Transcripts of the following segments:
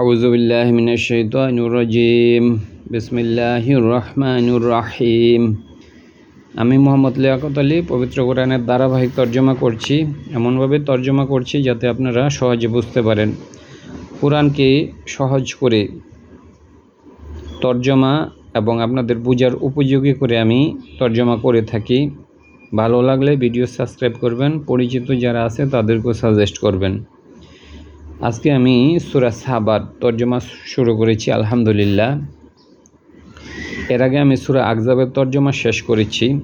আউজুবিল্লাহ মিনাশাইতানুরজিম বিসমিল্লাহির রহমানুর রাহিম। আমি মোহাম্মদ লিয়াকত আলী, পবিত্র কোরআনের ধারাবাহিক তর্জমা করছি। এমনভাবে তর্জমা করছি যাতে আপনারা সহজে বুঝতে পারেন। কোরআনকে সহজ করে তর্জমা এবং আপনাদের বোঝার উপযোগী করে আমি তর্জমা করে থাকি। ভালো লাগলে ভিডিও সাবস্ক্রাইব করবেন। পরিচিত যারা আছে তাদেরকেও সাজেস্ট করবেন। আজকে আমি সুরা সাহাবার তর্জমা শুরু করেছি, আলহামদুলিল্লাহ। এর আগে আমি সুরা আকজাবের তর্জমা শেষ করেছি।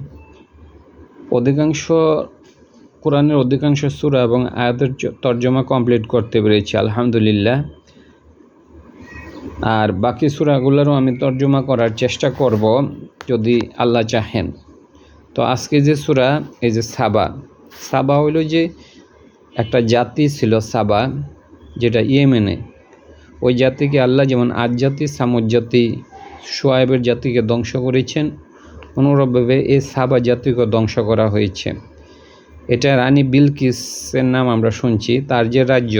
অধিকাংশ, কোরআনের অধিকাংশ সুরা এবং আয়াতের তর্জমা কমপ্লিট করতে পেরেছি, আলহামদুলিল্লাহ। আর বাকি সুরাগুলোরও আমি তর্জমা করার চেষ্টা করব, যদি আল্লাহ চাহেন। তো আজকে যে সুরা, এই যে সাবা সাবা হইল যে একটা জাতি ছিল সাবা। যেটা ইয়েমেনে, ওই জাতিকে আল্লাহ যেমন আজ জাতি, সামুদ জাতি সোয়াইবের জাতিকে ধ্বংস করেছেন, অনুরূপভাবে এ সাবা জাতিকে ধ্বংস করা হয়েছে। এটা রানী বিলকিসের নাম আমরা শুনছি, তার যে রাজ্য,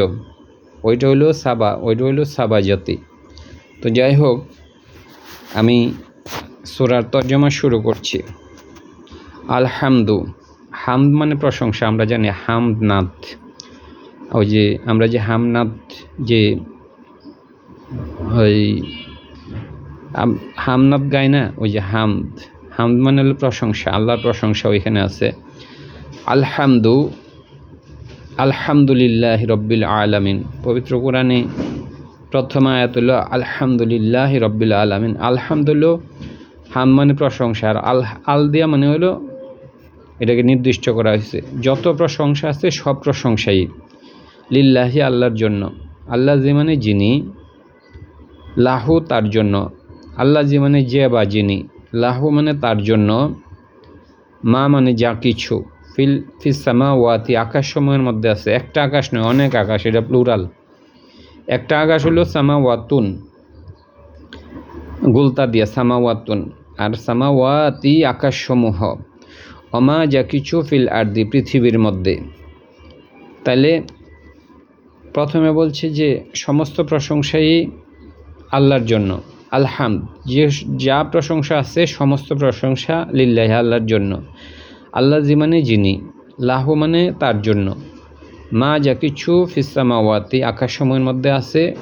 ওইটা হলো সাবা, ওইটা হলো সাবা জাতি। তো যাই হোক, আমি সুরার তর্জমা শুরু করছি। আলহামদু, হামদ মানে প্রশংসা, আমরা জানি হামদনাথ। ওই যে আমরা যে হামনাথ যে ওই হামনাথ গাই না? ওই যে হামদ। হামদ মানে হলো প্রশংসা, আল্লাহর প্রশংসা ওইখানে আছে। আলহামদু, আলহামদুলিল্লাহ রব্বিল আলামিন। পবিত্র কোরআনে প্রথম আয়াত হলো, আলহামদুলিল্লাহ রব্বিল আলামিন। আলহামদুলিল্লাহ, হাম মানে প্রশংসা, আর আল আল দিয়া মানে হলো, এটাকে নির্দিষ্ট করা হয়েছে। যত প্রশংসা আছে, সব প্রশংসাই। লিল্লাহি আল্লাহর জন্য। আল্লাহ যে মানে যিনি, লাহু তার জন্য। আল্লাহ যে মানে যে বা যিনি, লাহু মানে তার জন্য। মা মানে যা কিছু। ফিল ফিসামা ওয়াতি আকাশ সময়ের মধ্যে আছে। একটা আকাশ নয়, অনেক আকাশ, এটা প্লুরাল একটা আকাশ হলো সামা ওয়াতুন গুলতা দিয়া সামা ওয়াতুন আর সামা ওয়াতি আকাশসমূহ। অমা যা কিছু ফিল আর্দি, পৃথিবীর মধ্যে। তাহলে প্রথমে বলছে যে সমস্ত প্রশংসাই আল্লাহর জন্য। আলহামদ। যে যা প্রশংসা আছে, সমস্ত প্রশংসা লিল্লাহ আল্লাহর জন্য। আল্লাহ জি মানে যিনি, লাহু মানে তার জন্য। মা যা কিছু ফিসামাওয়াতি আকাশসমূহের মধ্যে আছে,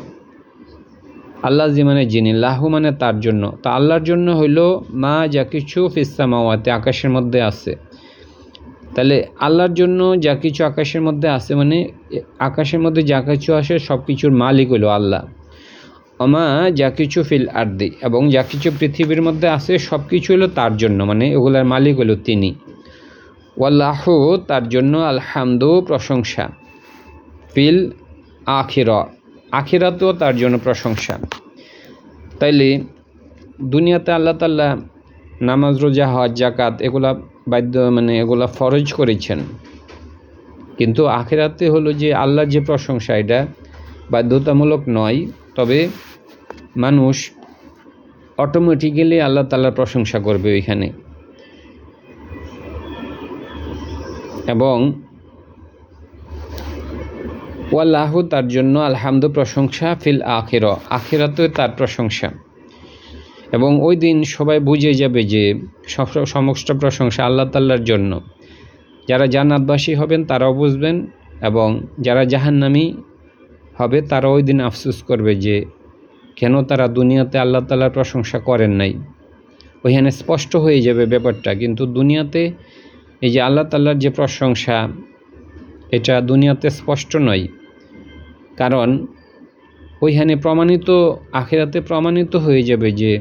আল্লাহ জি মানে যিনি, লাহু মানে তার জন্য। তা আল্লাহর জন্য হইল মা যা কিছু ফিসামাওয়াতি আকাশের মধ্যে আছে। তাহলে আল্লাহর জন্য যা কিছু আকাশের মধ্যে আছে মানে আকাশের মধ্যে যা কিছু আসে সব কিছুর মালিক হলো আল্লাহ। অমা যা কিছু ফিল আর্দি, এবং যা কিছু পৃথিবীর মধ্যে আছে সব কিছু হলো তার জন্য মানে এগুলার মালিক হলো তিনি। ওয়াল্লাহ, তার জন্য আলহামদু, প্রশংসা। ফিল আখির, আখিরাতেও তার জন্য প্রশংসা। তাইলে দুনিয়াতে আল্লাহ তাল্লাহ নামাজ, রোজা, হজ জাকাত এগুলা বাধ্য মানে এগুলা ফরজ করেছেন। কিন্তু আখেরাতে হলো যে আল্লাহর যে প্রশংসা, এটা বাধ্যতামূলক নয়। তবে মানুষ অটোমেটিক্যালি আল্লাহ তাল্লাহর প্রশংসা করবে ওইখানে। এবং ওয়াল্লাহ তার জন্য আলহামদু প্রশংসা ফিল আখের আখেরাতে তার প্রশংসা। এবং ওই দিন সবাই বুঝে যাবে যে সমস্ত প্রশংসা আল্লাহ তাল্লার জন্য। যারা জান্নাতবাসী হবেন তারাও বুঝবেন এবং যারা জাহান্নামী হবে তারা ওই দিন আফসুস করবে যে কেন তারা দুনিয়াতে আল্লাহ তাল্লার প্রশংসা করেন নাই। ওইখানে স্পষ্ট হয়ে যাবে ব্যাপারটা। কিন্তু দুনিয়াতে এই যে আল্লাহ তাল্লার যে প্রশংসা, এটা দুনিয়াতে স্পষ্ট নয়। কারণ ওইখানে প্রমাণিত, আখেরাতে প্রমাণিত হয়ে যাবে যে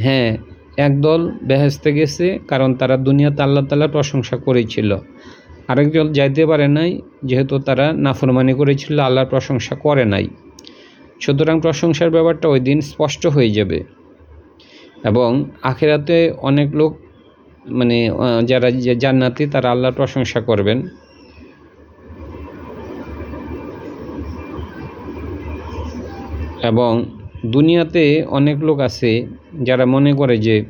হ্যাঁ একদল বেহেস্তে গেছে কারণ তারা দুনিয়াতে আল্লাহ তাল্লার প্রশংসা করেছিল। আরেকদল যাইতে পারে নাই, যেহেতু তারা নাফরমানি করেছিল, আল্লাহর প্রশংসা করে নাই। সুতরাং প্রশংসার ব্যাপারটা ওই দিন স্পষ্ট হয়ে যাবে। এবং আখেরাতে অনেক লোক মানে যারা জান্নাতি, তারা আল্লাহর প্রশংসা করবেন। এবং দুনিয়াতে অনেক লোক আছে যারা মনে করে যে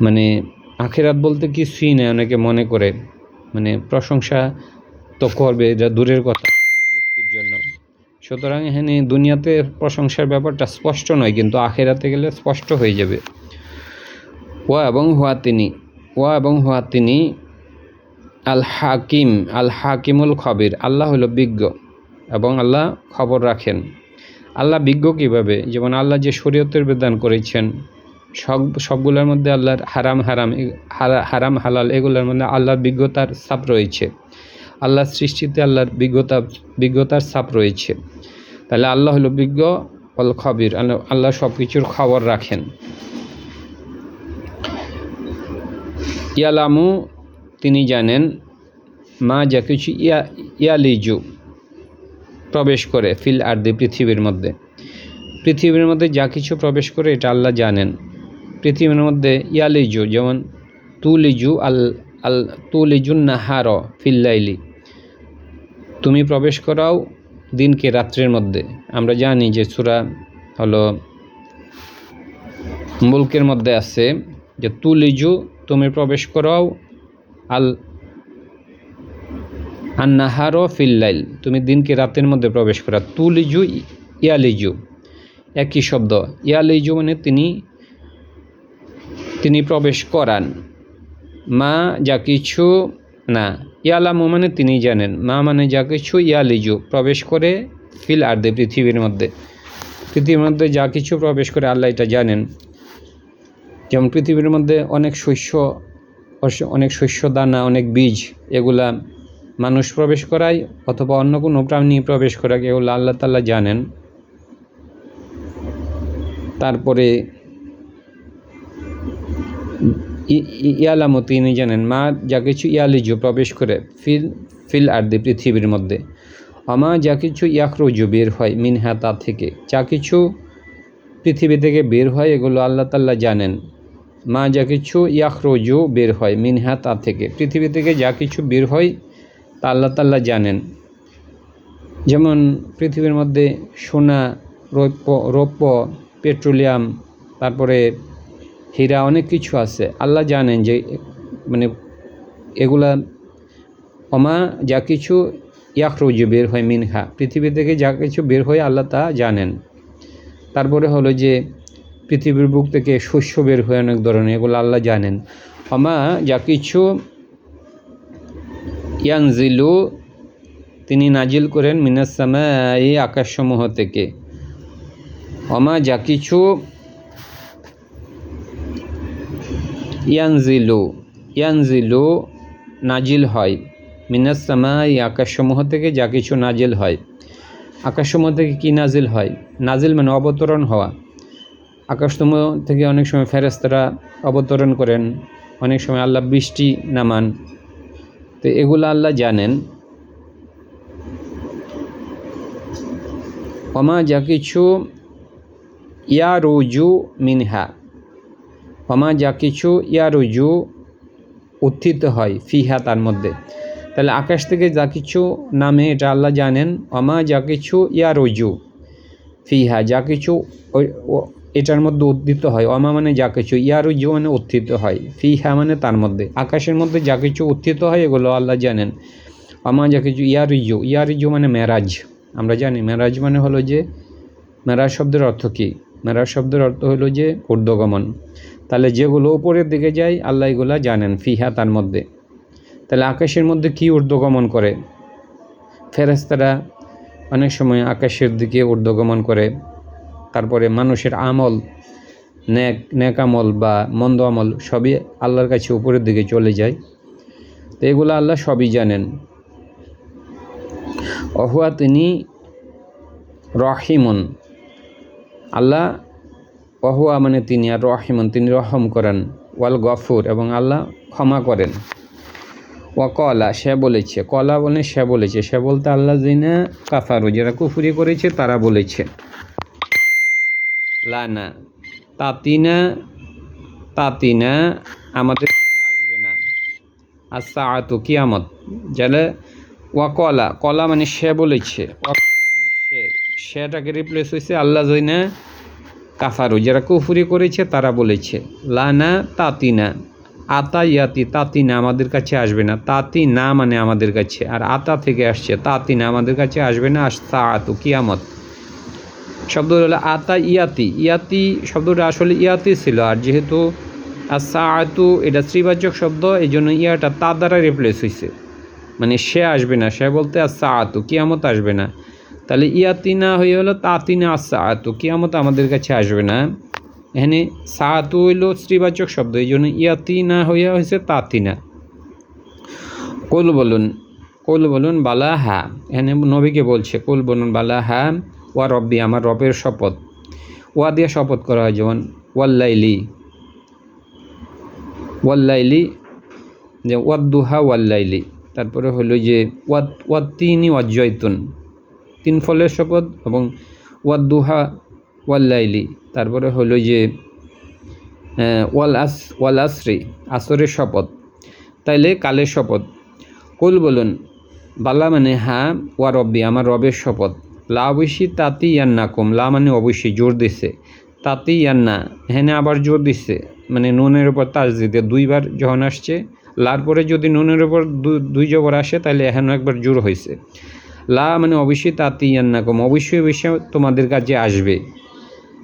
মানে আখেরাত বলতে কিছুই নেই, অনেকে মনে করে মানে প্রশংসা তো করবে, এটা দূরের কথা ব্যক্তির জন্য। সুতরাং এখানে দুনিয়াতে প্রশংসার ব্যাপারটা স্পষ্ট নয়, কিন্তু আখেরাতে গেলে স্পষ্ট হয়ে যাবে। ওয়া এবং হুয়া তিনি, ওয়া এবং হুয়া তিনি আল হাকিম আল হাকিমুল খবির, আল্লাহ হলো বিজ্ঞ এবং আল্লাহ খবর রাখেন। আল্লাহ বিজ্ঞ কীভাবে? যেমন আল্লাহ যে শরীয়তের বিধান করেছেন, সব, সবগুলোর মধ্যে আল্লাহর হারাম হারাম হারাম, হালাল, এগুলোর মধ্যে আল্লাহর বিজ্ঞতার ছাপ রয়েছে। আল্লাহর সৃষ্টিতে আল্লাহর বিজ্ঞতা, বিজ্ঞতার ছাপ রয়েছে। তাহলে আল্লাহ হলো বিজ্ঞ অল খবির, আল্লাহ সব কিছুর খবর রাখেন। ইয়ালামু, তিনি জানেন, মা যা কিছু ইয়া, ইয়ালিজু। প্রবেশ করে ফিল আর্দি পৃথিবীর মধ্যে। পৃথিবীর মধ্যে যা কিছু প্রবেশ করে এটা আল্লাহ জানেন। পৃথিবীর মধ্যে ইয়ালিজু, যেমন তুলিজু আল আল, তুলিজুন নাহার ফিল্লাইলি তুমি প্রবেশ করাও দিনকে রাত্রের মধ্যে। আমরা জানি যে সুরা হলো মুলকের মধ্যে আছে যে তুলিজু তুমি প্রবেশ করাও আল আন্নাহারও ফিল্লাইল, তুমি দিনকে রাতের মধ্যে প্রবেশ করা। তুলিজু ইয়ালিজু, একই শব্দ। ইয়ালিজু মানে তিনি তিনি প্রবেশ করান। মা যা কিছু না। ইয়ালামু মানে তিনি জানেন। মা মানে যা কিছু, ইয়ালিজু প্রবেশ করে ফিল আর্দে, পৃথিবীর মধ্যে। পৃথিবীর মধ্যে যা কিছু প্রবেশ করে আল্লাহ এটা জানেন। যেমন পৃথিবীর মধ্যে অনেক শস্য অনেক শস্য, দানা, অনেক বীজ, এগুলা মানুষ প্রবেশ করায় অথবা অন্য কোনো প্রাণী প্রবেশ করায় এগুলো আল্লাহ তাল্লাহ জানেন। তারপরে ই- ই- তিনি জানেন, মা যা কিছু ইয়ালিজু প্রবেশ করে ফিল ফিল আর্দি পৃথিবীর মধ্যে। আমা যা কিছু ইয়াকরুজু বের হয় মিনহা তা থেকে। যা কিছু পৃথিবী থেকে বের হয় এগুলো আল্লাহ তাল্লাহ জানেন। মা যা কিছু ইয়াকরুজু বের হয় মিনহা তা থেকে। পৃথিবী থেকে যা কিছু বের হয় তা আল্লাহ তাল্লাহ জানেন। যেমন পৃথিবীর মধ্যে সোনা, রৌপ্য রৌপ্য, পেট্রোলিয়াম, তারপরে হীরা অনেক কিছু আছে। আল্লাহ জানেন যে মানে এগুলা অমা যা কিছু ইয়াকরুজু বের হয় মিনহা। পৃথিবী থেকে যা কিছু বের হয় আল্লাহ তা জানেন। তারপরে হলো যে পৃথিবীর বুক থেকে শস্য বের হয় অনেক ধরনের, এগুলো আল্লাহ জানেন। অমা যা কিছু ইয়ানজিলু তিনি নাজিল করেন মিনাসামা এই আকাশসমূহ থেকে। অমা যা কিছু ইয়ানজিলু ইয়ানজিলু নাজিল হয়। মিনাসামা এই আকাশসমূহ থেকে যা কিছু নাজিল হয়। আকাশসমূহ থেকে কি নাজিল হয়? নাজিল মানে অবতরণ হওয়া। আকাশসমূহ থেকে অনেক সময় ফেরেস্তারা অবতরণ করেন। অনেক সময় আল্লাহ বৃষ্টি নামান। তো এগুলো আল্লাহ জানেন। অমা যা কিছু ইয়া রুজু মিনহা অমা যা কিছু ইয়া রুজু উত্থিত হয় ফিহা তার মধ্যে। তাহলে আকাশ থেকে যা কিছু নামে এটা আল্লাহ জানেন অমা যা কিছু ইয়া রুজু ফিহা, যা কিছু এটার মধ্যে উদ্ধৃত হয়। অমা মানে যা কিছু ইয়ারুজু মানে উত্থিত হয়। ফিহা মানে তার মধ্যে। আকাশের মধ্যে যা কিছু উত্থিত হয়, এগুলো আল্লাহ জানেন। অমা যা কিছু ইয়ারুজু ইয়ারুজু মানে মেরাজ। আমরা জানি, মেরাজ মানে হলো যে, মেরাজ শব্দের অর্থ কী? মেরাজ শব্দের অর্থ হলো যে, ঊর্ধ্বগমন। তাহলে যেগুলো উপরের দিকে যায়, আল্লাহ এগুলা জানেন ফি ফিহা তার মধ্যে। তাহলে আকাশের মধ্যে কি ঊর্ধ্বগমন করে? ফেরেস্তারা অনেক সময় আকাশের দিকে ঊর্ধ্বগমন করে। তারপরে মানুষের আমল ন্যাক ন্যাক আমল বা মন্দ আমল সবই আল্লাহর কাছে উপরের দিকে চলে যায়। তো এগুলো আল্লাহ সবই জানেন। অহুয়া তিনি রহিমন। আল্লাহ অহুয়া মানে তিনি আর রহিমন, তিনি রহম করেন, ওয়াল গফুর এবং আল্লাহ ক্ষমা করেন। ও কলা, সে বলেছে, কলা বলে সে বলেছে, সে বলতে আল্লাহ জিনা কাফারু, যারা কুফুরি করেছে তারা বলেছে। লানা। তাতিনা তাতিনা, আমাদের কাছে আসবে না। আচ্ছা আতু কিয়ামত। যাহলে ওয়া কলা কলা মানে সে বলেছে। ওয়া কলা মানে সে। সেটাকে রিপ্লেস হয়েছে আল্লাহ জৈনা কাফারু। যারা কুফুরি করেছে, তারা বলেছে, লানা, তাতিনা। আতা ইয়াতি তাতি না আমাদের কাছে আসবে না। তাতি না মানে আমাদের কাছে। আর আতা থেকে আসছে তাতি না আমাদের কাছে আসবে না। আসতা আতু কিয়ামত। শব্দ হলো আতা ইয়াতি। ইয়াতি শব্দটা আসলে ইয়াতি ছিল, আর যেহেতু আসা আতু এটা শ্রীবাচক শব্দ এই জন্য ইয়াটা তা দ্বারা রিপ্লেস হয়েছে মানে সে আসবে না, সে বলতে আসা আতু কিয়ামত আসবে না। তাহলে ইয়াতি না হয়ে হলো তাতি না আসা আতু কিয়ামত আমাদের কাছে আসবে না। এখানে সাতু হইল স্ত্রীবাচক শব্দ এই জন্য ইয়াতি না হইয়া হয়েছে তাতি না। কুল বলুন কুল বলুন বালা হ্যাঁ এখানে নবীকে বলছে, কুল বলুন বালা হ্যাঁ ওয়া রব্বি, আমার রবের শপথ। ওয়া দিয়ে শপথ করা হয় যেমন ওয়াল্লাইলি ওয়াল্লাইলি যে ওয়াদ্দুহা ওয়াল্লাইলি তারপরে হলো যে ওয়াদ ওয়াত্তিনি ওয়াজ্জয়তুন তিন ফলের শপথ এবং ওয়াদ্দুহা ওয়াল্লাইলি তারপরে হলো যে ওয়াল আস, ওয়াল আসরি, আসরের শপথ। তাইলে কালের শপথ। কুল বলুন, বালা মানে হ্যাঁ ওয়া রব্বি, আমার রবের শপথ। লা অবশ্যই তাতি ইয়ান্না কম। লা মানে অবশ্যই জোর দিছে। তাতি ইয়ান্না, হেনে আবার জোর দিচ্ছে মানে নুনের উপর তাজ দিতে দুইবার যখন আসছে, লার পরে যদি নুনের উপর দু- দুই জবর আসে তাহলে এখানে একবার জোর হয়েছে লা মানে অবশ্যই তাতি ইয়ান্না কম। অবশ্যই অবশ্যই তোমাদের কাছে আসবে।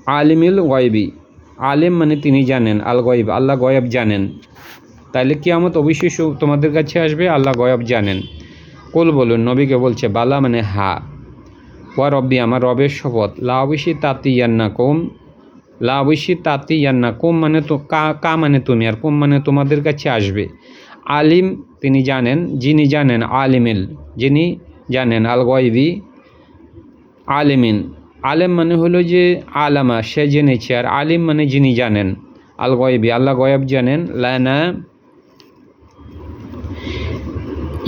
আলিমিল গয়বি। আলিম মানে তিনি জানেন, আল গয়েব, আল্লাহ গয়েব জানেন। তাইলে কিয়ামত অবশ্যই তোমাদের কাছে আসবে, আল্লাহ গয়েব জানেন। কোল বলুন, নবীকে বলছে, বালা মানে হা। ওয়া রব্বি, আমার রবের শপথ। লা অবশ্যই তাতি ইয়ান্না কোম লা অবশ্যই তাতি ইয়ান্না কোম মানে তো কা মানে তুমি আর কোম মানে তোমাদের কাছে আসবে। আলিম, তিনি জানেন, যিনি জানেন, আলিমিল, যিনি জানেন আল গয়বি আলিমিন। আলেম মানে হলো যে আলামা, সে জেনেছে, আর আলিম মানে যিনি জানেন আল গয়েবি আল্লাহ গয়েব জানেন, লানা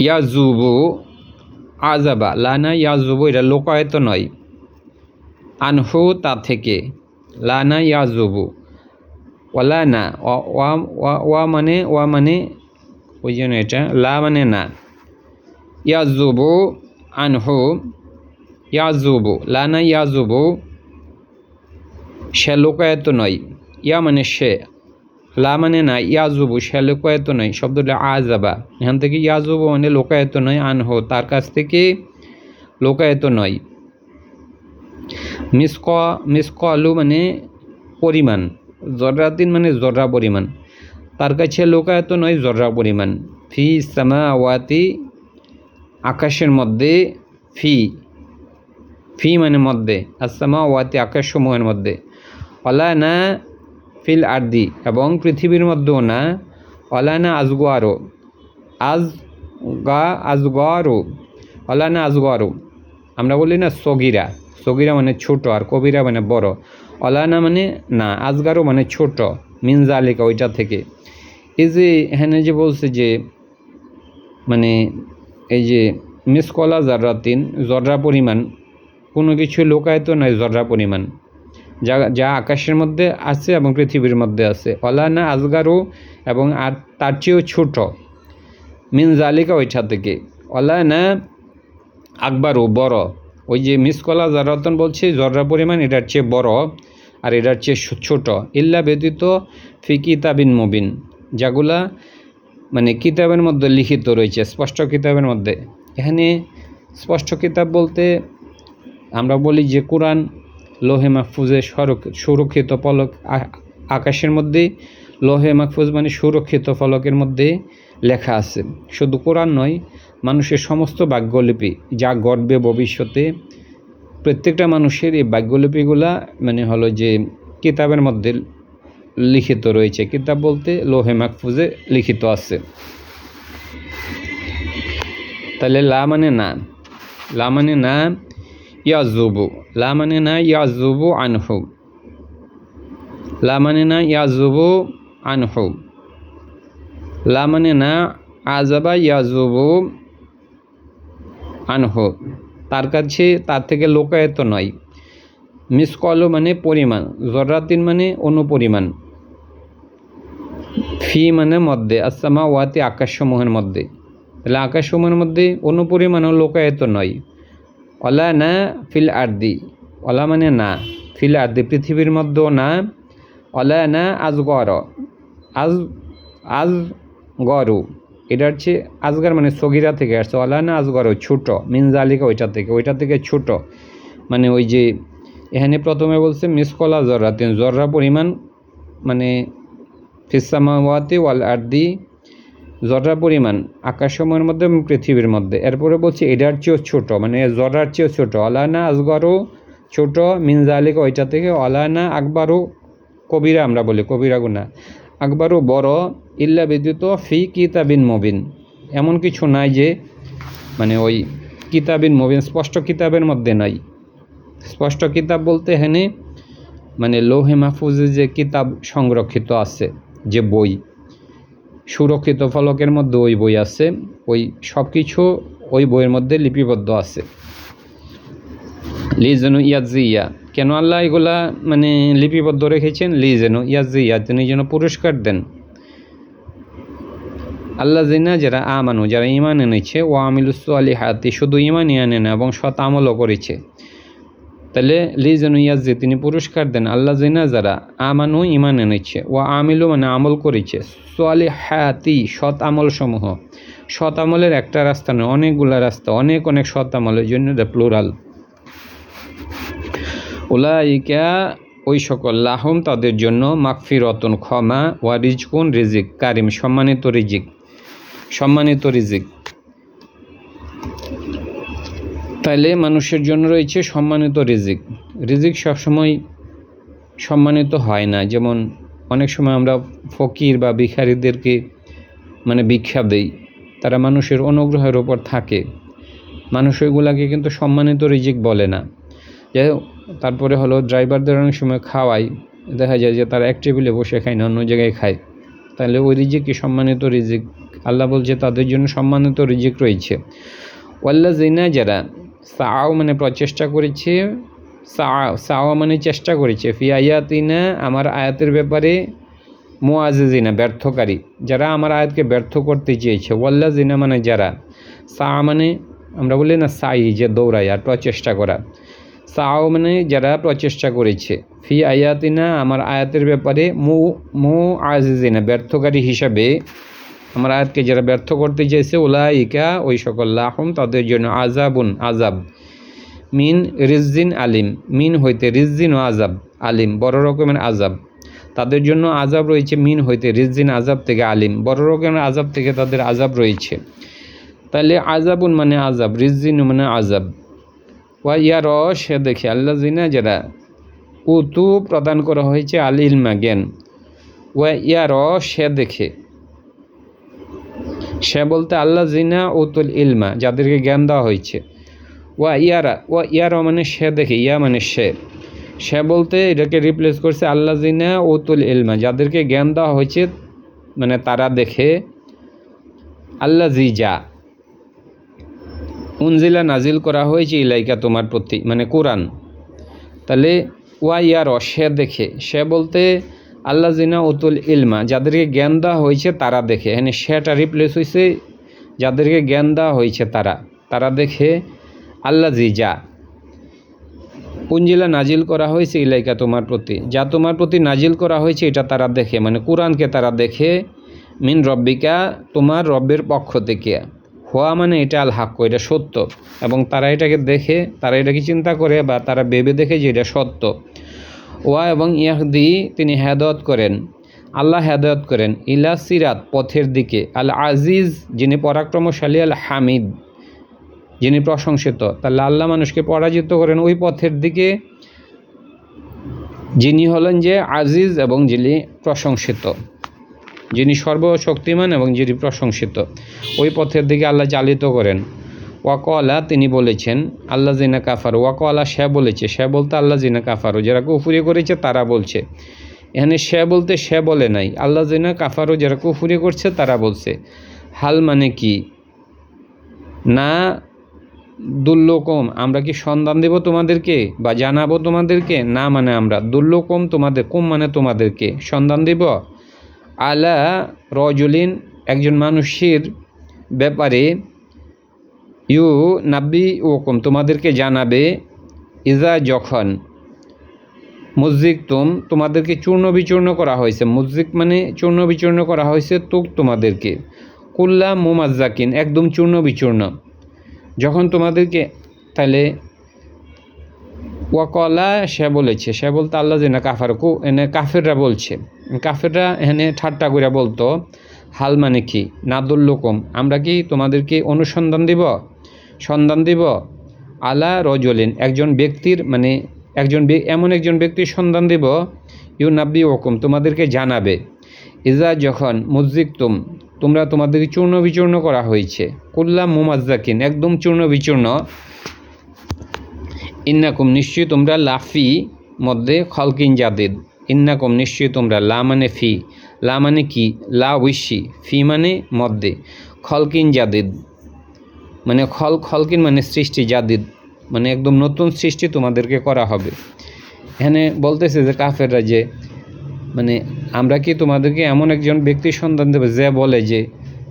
ইয়াজুবু আজাবা লানা ইয়াজুবু এটা লোকায়ত নয়। আনহু তা থেকে, লানা ইয়াজুবু ওয়া- ওয়া- ওয়া মানে ওয়া মানে ওই জন্য এটা, লা মানে না। ইয়াজুবু আনহু ইয়াজুবু লানা ইয়াজুবু সে লোকায়ত নয়। ইয়া মানে সে। লা মানে না, ইয়াজুবু, সে লোকায়ত নয়, শব্দটা আজাবা এখান থেকে ইয়াজুবু মানে লোকায়ত নয়, আনহো, তার কাছ থেকে লোকায়ত নয়। মিসক মিসক আলু মানে পরিমাণ জর্রাতিন মানে জর্রা পরিমাণ। তার কাছে লোকায়ত নয় জর্রা পরিমাণ। ফি সামা ওয়াতি আকাশের মধ্যে, ফি ফি মানে মধ্যে আসামা ওয়াতি আকাশসমূহের মধ্যে। অলা না ফিল আর্দি এবং পৃথিবীর মধ্যেও না অলা না আজগোয়ারো। আজ গা আজগোয়ারো অলা না আজগোয়ারো। আমরা বলি না সগিরা। সগিরা মানে ছোট আর কবিরা মানে বড়। অলানা মানে না আজগারও মানে ছোট মিনজা আলিকা ওইটা থেকে। এই যে এখানে যে বলছে যে মানে এই যে মিসকলা জাররাতিন জর্রা পরিমাণ, কোনো কিছু লোকায়ত নয় জর্রা পরিমাণ। যা যা আকাশের মধ্যে আছে এবং পৃথিবীর মধ্যে আছে। অলানা আজগারও এবং আর তার চেয়েও ছোট। মিন জালিকা ওইটা থেকে। অলানা আকবারও বড়। ওই যে মিস কলা জারতন বলছে জর্রা পরিমাণ এটার চেয়ে বড় আর এটার চেয়ে ছোট। ইল্লা ব্যতীত ফি কিতাবিন মুবিন। যাগুলা মানে কিতাবের মধ্যে লিখিত রয়েছে, স্পষ্ট কিতাবের মধ্যে। এখানে স্পষ্ট কিতাব বলতে আমরা বলি যে কোরআন লোহে মাহফুজে সরক- সুরক্ষিত পলক, আ- আকাশের মধ্যে, লোহে মাহফুজ মানে সুরক্ষিত ফলকের মধ্যে লেখা আছে। শুধু কোরআন নয়, মানুষের সমস্ত বাক্যলিপি যা ঘটবে ভবিষ্যতে, প্রত্যেকটা মানুষের এই বাক্যলিপিগুলা মানে হলো যে কিতাবের মধ্যে লিখিত রয়েছে। কিতাব বলতে লোহে মাহফুজে লিখিত আছে। তাহলে লা মানে না। লা মানে না ইয়াজুবু লা মানে না ইয়াজুবু আনহু। লা মানে না ইয়াজুবু আনহু। লা মানে না আজাবা ইয়াজুবু আনহু। তার কাছে তার থেকে লোকায়ত নয়। মিসকল মানে পরিমাণ, জরাতিন মানে অনুপরিমাণ। ফি মানে মধ্যে আসামা ওয়াতি আকাশসমূহের মধ্যে। তাহলে আকাশসমূহের মধ্যে অনুপরিমাণ ও লোকায়ত নয়। অলা না ফিল আর্দি, অলা মানে না, ফিল আর্দি, পৃথিবীর মধ্যেও না অলা না আজগর, আজ আজ গরু, এটা হচ্ছে আজগার মানে সগিরা থেকে আসছে, অলানা আজগরও ছোটো মিনজালিকা ওইটা থেকে ওইটা থেকে ছোট মানে ওই যে এখানে প্রথমে বলছে মিসকলা জর্রা, তিন জর্রা পরিমাণ মানে ফিসামাওয়াতি ওয়াল আর্দি জর্রা পরিমাণ আকাশসমূহের মধ্যে এবং পৃথিবীর মধ্যে। এরপরে বলছে, এটার চেয়েও ছোট মানে জর্রার চেয়েও ছোট। অলানা আজগরও ছোট মিনজালিকা ওইটা থেকে অলানা আকবারও কবিরা আমরা বলি, কবিরা গুনা আকবারও বড়, ইল্লা বিদ্যুত, ফি কিতাবিন মবিন। এমন কিছু নাই যে মানে ওই কিতাবিন মবিন, স্পষ্ট কিতাবের মধ্যে নাই। স্পষ্ট কিতাব বলতে হেনে মানে লোহে মাহফুজে যে কিতাব সংরক্ষিত আছে, যে বই সুরক্ষিত ফলকের মধ্যে ওই বই আছে। ওই সব কিছু ওই বইয়ের মধ্যে লিপিবদ্ধ আছে। লি যেন ইয়াজিয়া কেন আল্লাহ এগুলা মানে লিপিবদ্ধ রেখেছেন? লি যেন ইয়াজিয়া তিনি যেন পুরস্কার দেন। আল্লাহ জিনা যারা আমানু, যারা ইমান এনেছে ও আমিলুস আলী হাতি শুধু ইমান আনে না এবং সৎ আমলও করেছে। তাহলে লি যেন ইয়াজি তিনি পুরস্কার দেন আল্লাহ জিনা যারা আমানু ইমান এনেছে ও আমিলু মানে আমল করেছে। সোয়ালি হায়াতি সৎ আমল সমূহ সৎ আমলের একটা রাস্তা নয়, অনেকগুলা রাস্তা, অনেক অনেক সৎ আমলের জন্য প্লুরাল উলাইকা, ওই সকল লাহম তাদের জন্য মাকফি রতন ক্ষমা ওয়া রিজকুন, রিজিক, কারিম, সম্মানিত রিজিক। সম্মানিত রিজিক। তাইলে মানুষের জন্য রয়েছে সম্মানিত রিজিক। রিজিক সবসময় সম্মানিত হয় না। যেমন অনেক সময় আমরা ফকির বা ভিখারিদেরকে মানে ভিক্ষা দেই, তারা মানুষের অনুগ্রহের ওপর থাকে। মানুষ ওইগুলাকে কিন্তু সম্মানিত রিজিক বলে না। যাই তারপরে হলো ড্রাইভারদের অনেক সময় খাওয়াই। দেখা যায় যে তারা এক টেবিলে বসে খায় না, অন্য জায়গায় খায়। তাহলে ওই রিজিকই সম্মানিত রিজিক। আল্লাহ বলছে তাদের জন্য সম্মানিত রিজিক রয়েছে। ওয়াল্লা জিনা যারা সাও মানে প্রচেষ্টা করেছে, সাও মানে চেষ্টা করেছে। ফি আয়াতিনা, আমার আয়াতের ব্যাপারে মোয়াজিনা ব্যর্থকারী। যারা আমার আয়াতকে ব্যর্থ করতে চেয়েছে ওয়াল্লা জিনা মানে যারা। সা মানে আমরা বলি না সাই, যে দৌড়ায় আর প্রচেষ্টা করা। সাও মানে যারা প্রচেষ্টা করেছে। ফি আয়াতিনা, আমার আয়াতের ব্যাপারে মু মু আজিজিনা ব্যর্থকারী হিসাবে আমার আয়াতকে যারা ব্যর্থ করতে চেয়েছে ইকা ওই সকল লাহম তাদের জন্য আজাবুন আজাব মিন রিজিন আলিম। মিন হইতে রিজিন ও আজাব আলিম, বড় রকমের আজাব তাদের জন্য আজাব রয়েছে মিন হইতে রিজিন আজাব থেকে আলিম। বড় রকমের আজাব থেকে তাদের আজাব রয়েছে। তাহলে আজাবুন মানে আজাব রিজিন মানে আজাব ওয়া ইয়ার সে দেখে আল্লাহ জিনা যারা উতু প্রদান করা হয়েছে আল ইলমা জ্ঞান। ওয়া ইয়ার সে দেখে সে বলতে, আল্লাহ জিনা উতুল ইলমা, যাদেরকে জ্ঞান দেওয়া হয়েছে। ওয়া ইয়ারা ওয়া ইয়ারা মানে সে দেখে, ইয়া মানে সে। সে বলতে, এটাকে রিপ্লেস করছে, আল্লাহ জিনা উতুল ইলমা, যাদেরকে জ্ঞান দেওয়া হয়েছে মানে তারা দেখে, আল্লাহ জি যা উনজিলা নাজিল করা হয়েছে ইলাইকা তোমার প্রতি মানে কোরআন। তাহলে, ওয়া ইয়ার, সে দেখে। সে বলতে আল্লাহ জিনা উতুল ইলমা, যাদেরকে জ্ঞান দেওয়া হয়েছে তারা দেখে। এখানে সেটা রিপ্লেস হয়েছে, যাদেরকে জ্ঞান দেওয়া হয়েছে তারা। তারা দেখে, আল্লাহ জি যা। পুঞ্জিলা নাজিল করা হয়েছে ইলাইকা তোমার প্রতি। যা তোমার প্রতি নাজিল করা হয়েছে, এটা তারা দেখে। মানে কোরআনকে তারা দেখে, মিন রব্বিকা, তোমার রব্বের পক্ষ থেকে। হওয়া মানে এটা আল হাক্য এটা সত্য। এবং তারা এটাকে দেখে, তারা এটাকে চিন্তা করে বা তারা ভেবে দেখে যে এটা সত্য। ওয়া এবং ইয়াহদি তিনি হেদায়ত করেন। আল্লাহ হেদায়ত করেন। ইলা সিরাত, পথের দিকে। আল আজিজ, যিনি পরাক্রমশালী, আল হামিদ, যিনি প্রশংসিত। তাহলে আল্লাহ মানুষকে পরাজিত করেন ওই পথের দিকে। যিনি হলেন যে আজিজ এবং যিনি প্রশংসিত। যিনি সর্বশক্তিমান এবং যিনি প্রশংসিত। ওই পথের দিকে আল্লাহ চালিত করেন। ওয়াকলা তিনি বলেছেন আল্লাহ জিনা কাফারু। ওয়াকলা সে বলেছে, সে বলতে আল্লাহ জিনা কাফারু। যারা কুফুরি করেছে, তারা বলছে। এখানে সে বলতে সে বলে নাই আল্লাহ জিনা কাফারু। যারা কুফুরি করছে, তারা বলছে। হাল মানে কি? না দুল্লকম আমরা কি সন্ধান দেব তোমাদেরকে বা জানাব তোমাদেরকে? না মানে আমরা দুল্লকম তোমাদের, কম মানে তোমাদেরকে সন্ধান দেব? আলা রজলিন, একজন মানুষের ব্যাপারে ইউ নাব্বি ওকম তোমাদেরকে জানাবে, ইজা যখন মুজিক তুম তোমাদেরকে চূর্ণ বিচূর্ণ করা হয়েছে। মুজিক মানে চূর্ণ বিচূর্ণ করা হয়েছে তুক তোমাদেরকে। কুল্লা মুমাজ্জাকিন, একদম চূর্ণ বিচূর্ণ যখন তোমাদেরকে, তাহলে ওয়াকলা, সে বলেছে, সে বলতে আল্লাহ যে না কাফার কু এনে কাফেররা বলছে। কাফেররা এখানে ঠাট্টা করে বলতো, হাল মানে কি? নাদুল্লুকম, আমরা কি তোমাদেরকে অনুসন্ধান দিব? সন্ধান দিব? আলা রজলিন, একজন ব্যক্তির মানে একজন এমন একজন ব্যক্তির সন্ধান দিব ইউ নাব্বি ওকুম তোমাদেরকে জানাবে। ইজা যখন মুজিকতুম তোমরা তোমাদেরকে চূর্ণ বিচূর্ণ করা হয়েছে। কুল্লা মুমাজ্জাকিন, একদম চূর্ণ বিচূর্ণ ইন্নাকুম, নিশ্চয়ই তোমরা লাফি মধ্যে খলকিন জাদিদ ইন্নাকুম, নিশ্চয়ই তোমরা লা মানে ফি। লা মানে কি? লা উইশি, ফি মানে মধ্যে। খলকিন জাদিদ মানে খল খলকিন মানে সৃষ্টি, জাদিদ। মানে একদম নতুন সৃষ্টি তোমাদেরকে করা হবে। এখানে বলতেছে যে কাফেররা যে মানে আমরা কি তোমাদেরকে এমন একজন ব্যক্তির সন্ধান দেবে যে বলে যে,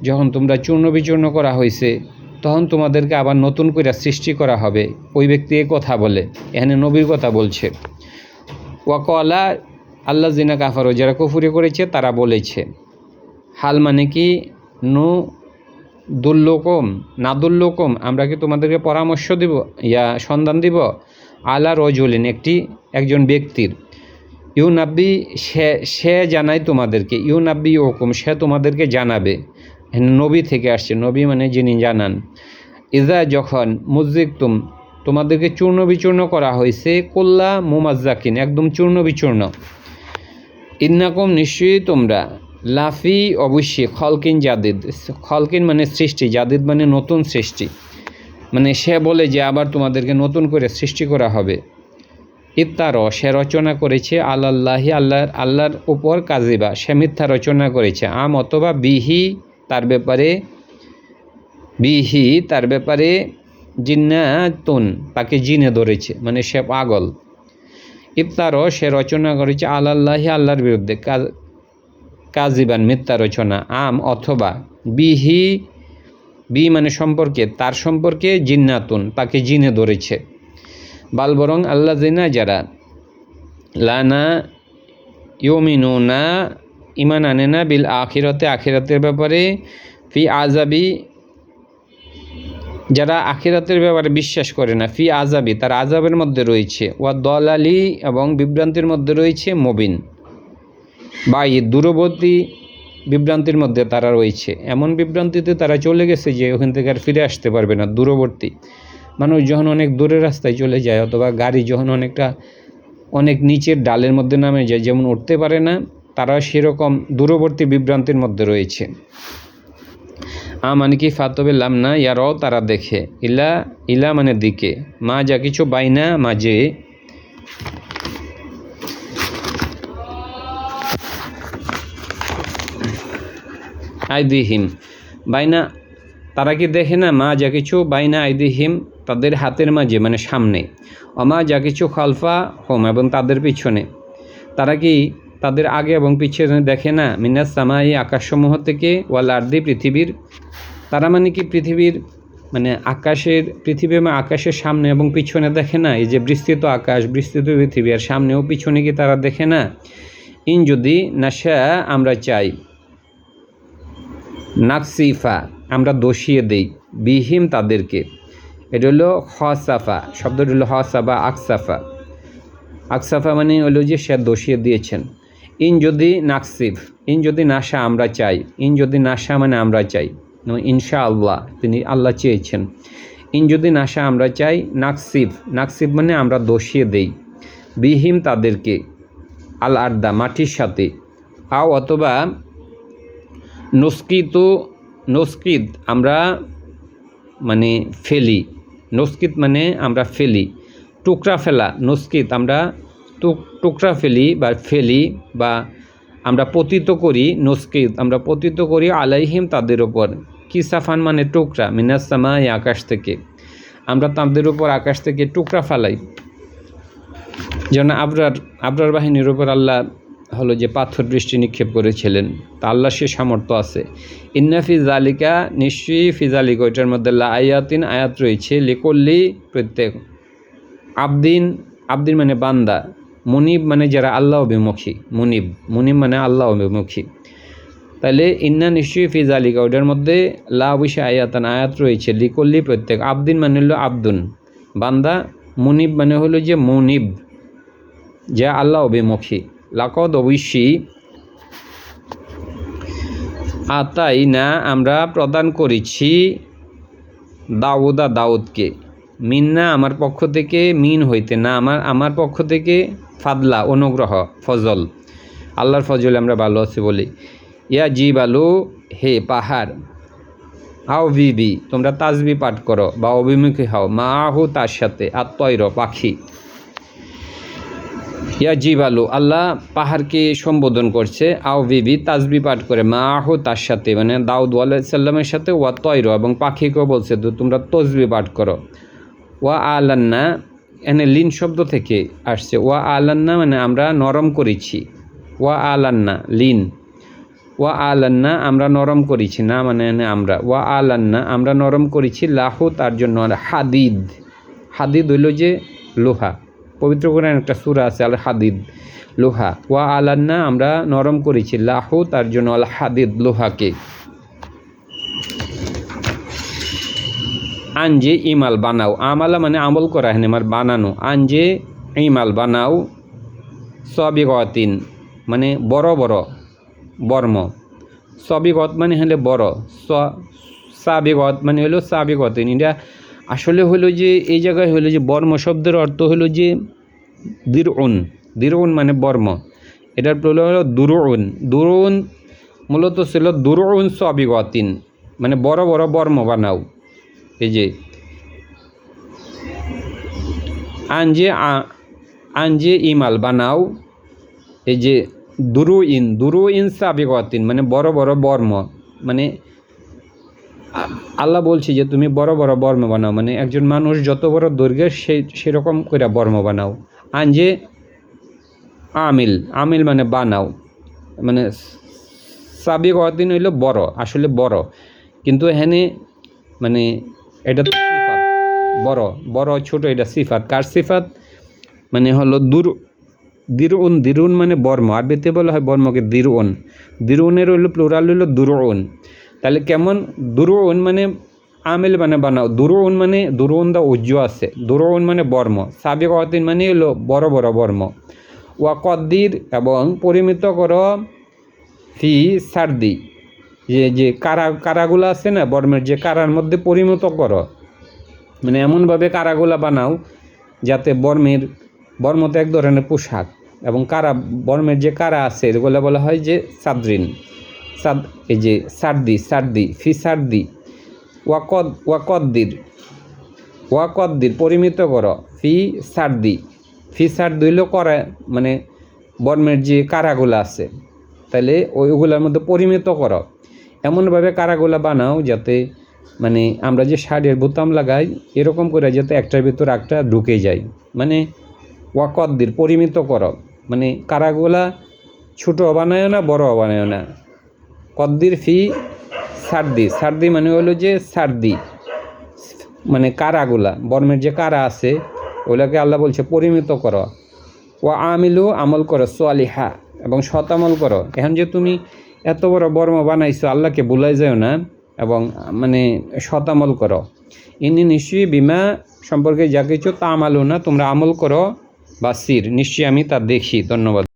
যখন তোমরা চূর্ণ বিচূর্ণ করা হয়েছে তখন তোমাদেরকে আবার নতুন করে সৃষ্টি করা হবে। ওই ব্যক্তি এ কথা বলে। এখানে নবীর কথা বলছে। ওয়াকলা আল্লাহ জিনা কাফারও যারা কুফুরি করেছে তারা বলেছে। হাল মানে কি? নু দুল্লোকম না দুল্লোকম আমরা কি তোমাদেরকে পরামর্শ দিব? ইয়া সন্ধান দিব? আলা রজুলিন, একটি, একজন ব্যক্তির। ইউনাব্বি সে সে জানায় তোমাদেরকে ইউনাব্বি ওকুম সে তোমাদেরকে জানাবে। নবী থেকে আসছে, নবী মানে যিনি জানান। ইজা যখন মুজিক তুম তোমাদেরকে চূর্ণ বিচূর্ণ করা হয়েছে, কোল্লা মুমাজ্জাকিন, একদম চূর্ণ বিচূর্ণ ইন্নাকুম নিশ্চয়ই তোমরা লাফি অবশ্যই খলকিন জাদিদ। খলকিন মানে সৃষ্টি, জাদিদ মানে নতুন সৃষ্টি। মানে সে বলে যে আবার তোমাদেরকে নতুন করে সৃষ্টি করা হবে। ইত্তার সে রচনা করেছে আল্লাহি আল্লাহর আল্লাহর উপর কাজিবা। সে মিথ্যা রচনা করেছে। আম অথবা বিহি তার ব্যাপারে, বিহি তার ব্যাপারে জিন্নাতুন, তাকে জিনে ধরেছে মানে সে পাগল। ইফতারও সে রচনা করেছে আল্লাহি আল্লাহর বিরুদ্ধে। কাজিবান মিথ্যা রচনা আম অথবা বিহি, বি মানে সম্পর্কে, তার সম্পর্কে জিন্নাতুন, তাকে জিনে ধরেছে। বাল বরং আল্লাহ জিনা যারা, লানা ইউমিনু না ইমান আনে না বিল আখিরতে, আখিরাতের ব্যাপারে, ফি আজাবি যারা আখিরাতের ব্যাপারে বিশ্বাস করে না, ফি আজাবি তার আজাবের মধ্যে রয়েছে, ওয়া দলালি এবং বিভ্রান্তির মধ্যে রয়েছে, মবিন। বা এই দূরবর্তী বিভ্রান্তির মধ্যে তারা রয়েছে। এমন বিভ্রান্তিতে তারা চলে গেছে যে ওখান থেকে আর ফিরে আসতে পারবে না, দূরবর্তী। মানুষ যখন অনেক দূরের রাস্তায় চলে যায় অথবা গাড়ি যখন অনেকটা, অনেক নিচের ডালের মধ্যে নামে যায়, যেমন উঠতে পারে না, তারা সেরকম দূরবর্তী বিভ্রান্তির মধ্যে রয়েছে। আ মানে কি ফাতবেলাম না ইয়ারাও তারা দেখে। ইলা ইলা মানে দিকে। মা যা কিছু বাইনা মাঝে আইদিহিম। বাইনা, তারা কি দেখে না মা যা কিছু? বাইনা, আইদিহিম তাদের হাতের মাঝে মানে সামনে। অমা যা কিছু খালফা হোম এবং তাদের পিছনে। তারা কি তাদের আগে এবং পিছনে দেখে না? মিনাস সামাই আকাশসমূহ থেকে ওয়াল আর্দি পৃথিবীর। তারা মানে কি পৃথিবীর মানে আকাশের, পৃথিবী এবং আকাশের সামনে এবং পিছনে দেখে না? এই যে বিস্তৃত আকাশ, বিস্তৃত পৃথিবী, আর সামনেও পিছনে কি তারা দেখে না? ইন যদি নাশা আমরা চাই। নাকসিফা, আমরা দোষিয়ে দেই বিহিম তাদেরকে। এটা হলো হসাফা শব্দটা হলো হসাফা আকসাফা। আকসাফা মানে হলো যে সে দোষিয়ে দিয়েছেন। ইন যদি নাকসিফ, ইন যদি নাশা আমরা চাই, ইন যদি নাশা মানে আমরা চাই ইনশা আল্লাহ তিনি আল্লাহ চেয়েছেন। ইন যদি নাশা আমরা চাই, নাকসিফ নাকসিফ মানে আমরা দোষিয়ে দেই বিহিম তাদেরকে, আল আর্দা, মাটির সাথে। আও অথবা নস্কিত নস্কিত আমরা মানে ফেলি। নস্কিত মানে আমরা ফেলি। টুকরা ফেলা, নস্কিত আমরা টুক, টুকরা ফেলি বা ফেলি বা আমরা পতিত করি নস্কিত, আমরা পতিত করি আলাইহিম তাদের ওপর কিসাফান মানে টুকরা মিনাসামা আকাশ থেকে। আমরা তাদের উপর আকাশ থেকে টুকরা ফেলাই। যেন আবরার আবরার বাহিনীর উপর আল্লাহ হলো যে পাথর বৃষ্টি নিক্ষেপ করেছিলেন, তা আল্লাহ সে সামর্থ্য আছে। ইন্না ফিজালিকা নিশ্চয়ই ফিজালিকা ওইটার মধ্যে আয়াতিন, আয়াত রয়েছে, লিকল্লি প্রত্যেক আবদিন আবদিন মানে বান্দা, মুনিব মানে যারা আল্লাহ অভিমুখী, মুনিব মুনিব মানে আল্লাহ অভিমুখী। তাহলে ইন্না নিশ্চয়ই ফিজ আলিকা ওটার মধ্যে লা অবশ্যই আয়াতান, আয়াত রয়েছে, লিকল্লি প্রত্যেক, আবদিন মানে হলো আব্দুন, বান্দা, মুনিব মানে হলো যে মুনিব, যা আল্লাহ অভিমুখী। লাকদ অবশ্যই আতাই না আমরা প্রদান করেছি দাউদা দাউদকে। মিন না আমার পক্ষ থেকে, মিন হইতে না আমার আমার পক্ষ থেকে ফাদলা, অনুগ্রহ, ফজল। আল্লাহর ফজল আমরা ভালো আছি বলি। ইয়া জি বালু হে পাহাড়, হাও বিবি, তোমরা তাজবি পাঠ করো বা অভিমুখী হও। মা আহু তার সাথে আত্ময়র পাখি। ইয়া জিবালু, আল্লাহ পাহাড়কে সম্বোধন করছে, আও বিবি, তাজবি পাঠ করে, মা আহু তার সাথে মানে দাউদ আলাইসাল্লামের সাথে, ওয়া তৈর এবং পাখিকেও বলছে, তো তোমরা তসবি পাঠ করো। ওয়া আলান্না, এনে লিন শব্দ থেকে আসছে, ওয়া আলান্না মানে আমরা নরম করেছি। ওয়া আলান্না, লিন। ওয়া আলান্না, আমরা নরম করেছি, না মানে এনে আমরা। ওয়া আলান্না, আমরা নরম করেছি, লাহু তার জন্য আর হাদিদ। হাদিদ হইল যে লোহা। পবিত্র কোরআন একটা সুরা আছে আল হাদিদ লোহা। ওয়া আলান্না, আমরা নরম করেছি। লাহু, তার জন্য আল হাদিদ লোহাকে। আঞ্জে ইমাল বানাও। আমালা মানে আমল করা হেন আমার বানানো। আঞ্জে ইমাল বানাও। সবিগতিন মানে বড় বড়, বর্ম। সবিগত মানে হলে বড়। স সাবিগত মানে হলো সাবিগতিন। এটা আসলে হলো যে, এই জায়গায় হলো যে, বর্ম শব্দের অর্থ হলো যে, দিরউন। দিরউন মানে বর্ম। এটার প্রয়োগ হলো দুরউন। দুরউন মূলত ছিল দুরউন সবিগতিন। মানে বড় বড় বর্ম বানাও। এই যে আঞ্জে আঞ্জে ইমাল বানাও। এই যে দুরু ইন দুরু ইন সাবিগতিন। মানে বড় বড় বর্ম। মানে আল্লাহ বলছি যে তুমি বড় বড় বর্ম বানাও মানে একজন মানুষ যত বড় দৈর্ঘ্যের সেই সেরকম করে বর্ম বানাও। আঞ্জে আমিল আমিল মানে বানাও মানে সাবিগতিন হইল বড়, আসলে বড়। কিন্তু এখানে মানে এটা সিফাত, বড় বড় ছোট এটা সিফাত। কার সিফাত? মানে হলো দূর দিরুন দিরুন মানে বর্ম। আরবিতে বলা হয় বর্মকে দিরুন দিরুনের হইল প্লুরাল হইল দুরুন তাহলে কেমন? দুরুন মানে আমেল মানে বানাও। দুরুন মানে দুরুন দা উজ্জ আছে। দুরুন মানে বর্ম। সাবিক অতিন মানে হলো বড় বড় বর্ম। ওয়াকদ্দির এবং পরিমিত কর ফি সার্দি। যে যে কারা, কারাগুলো আছে না বর্মের, যে কারার মধ্যে পরিণত করো। মানে এমনভাবে কারাগুলা বানাও যাতে বর্মের, বর্ম তো এক ধরনের পোশাক এবং কারা, বর্মের যে কারা আছে এগুলো বলা হয় যে সাদরিন। সাদ, এই যে সার্দি সার্দি, ফি সার্দি, ওয়াকদ, ওয়াকদ্দির ওয়াকদ্দির পরিমিত করো, ফি সার্দি ফি সার্দি হইলেও করা মানে বর্মের যে কারাগুলো আছে তাহলে ওইগুলোর মধ্যে পরিমিত করো। এমনভাবে কারাগুলা বানাও যাতে মানে আমরা যে শাড়ির বোতাম লাগাই, এরকম করে যাতে একটার ভিতর একটা ঢুকে যায়। মানে ওয়াকদ্দির পরিমিত করো। মানে কারাগুলা ছোটো বানায় না বড় বানায় না। কদ্দির ফি সার্দি। সার্দি মানে হলো যে সার্দি। মানে কারাগুলা, বর্মের যে কারা আছে ওগুলোকে আল্লাহ বলছে পরিমিত করো। ও আমিলু, আমল করো, সোয়ালিহা, এবং সৎ আমল করো। এখন যে তুমি এত বড় বর্ম বানাইছো, আল্লাহকে ভুলাই যাও না, এবং মানে শতামল করো। ইনি নিশ্চয়ই বিমা সম্পর্কে যা কিছু তা আমালও না, তোমরা আমল করো, বা সির। নিশ্চয়ই আমি তা দেখি। ধন্যবাদ।